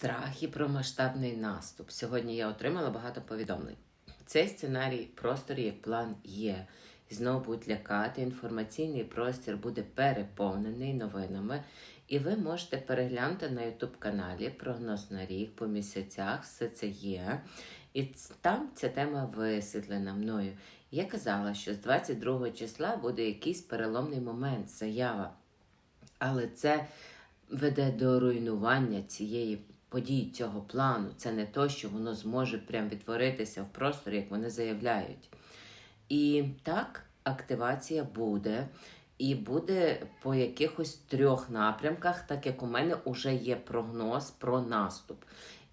Страх і про масштабний наступ. Сьогодні я отримала багато повідомлень. Цей сценарій просторі як план є. Знову будуть лякати. Інформаційний простір буде переповнений новинами, і ви можете переглянути на youtube каналі прогноз на рік по місяцях. Все це є. І там ця тема висвітлена мною. Я казала, що з 22 числа буде якийсь переломний момент, заява. Але це веде до руйнування цієї події, цього плану. Це не то, що воно зможе прям відтворитися в просторі, як вони заявляють. І так, активація буде. І буде по якихось трьох напрямках, так як у мене вже є прогноз про наступ.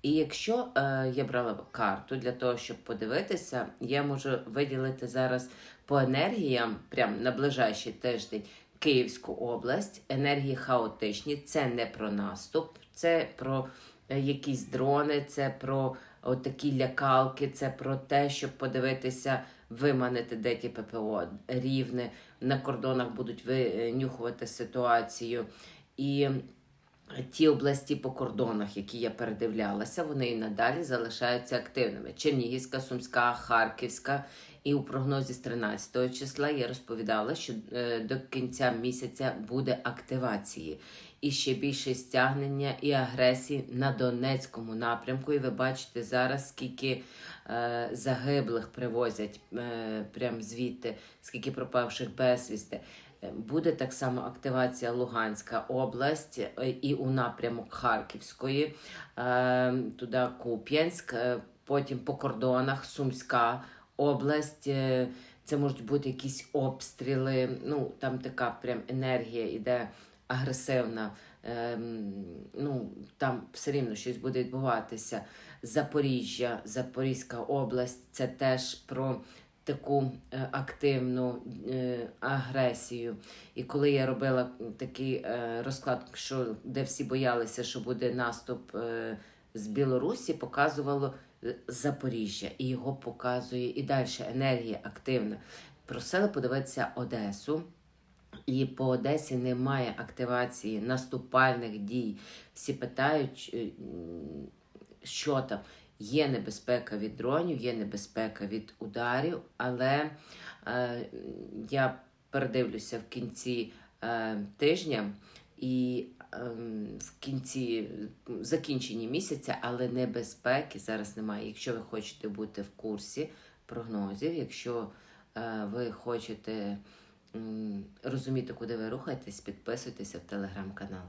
І якщо е, я брала карту для того, щоб подивитися, я можу виділити зараз по енергіям, прям на ближайший тиждень, Київську область. Енергії хаотичні, це не про наступ, це про якісь дрони, це про такі лякалки, це про те, щоб подивитися, виманити де ті ППО рівне. На кордонах будуть винюхувати ситуацію. І ті області по кордонах, які я передивлялася, вони і надалі залишаються активними. Чернігівська, Сумська, Харківська. І у прогнозі з 13 числа я розповідала, що е, до кінця місяця буде активації і ще більше стягнення і агресії на Донецькому напрямку. І ви бачите зараз, скільки е, загиблих привозять е, прямо звідти, скільки пропавших безвісти. Е, Буде так само активація Луганська область е, і у напрямок Харківської, туди Куп'янськ, потім по кордонах Сумська область. Це можуть бути якісь обстріли. Ну там така прям енергія іде агресивна. Ем, ну там все рівно щось буде відбуватися. Запоріжжя, Запорізька область це теж про таку е, активну е, агресію. І коли я робила такий е, розклад, що де всі боялися, що буде наступ з Білорусі, показувало Запоріжжя, і його показує і далі енергія активна. Просили подивитися Одесу. І по Одесі немає активації наступальних дій. Всі питають, е, що там. Є небезпека від дронів, є небезпека від ударів, але е, я передивлюся в кінці е, тижня і в кінці закінченні місяця, але небезпеки зараз немає. Якщо ви хочете бути в курсі прогнозів, якщо е, ви хочете розуміти, куди ви рухаєтесь, підписуйтеся в телеграм-канал.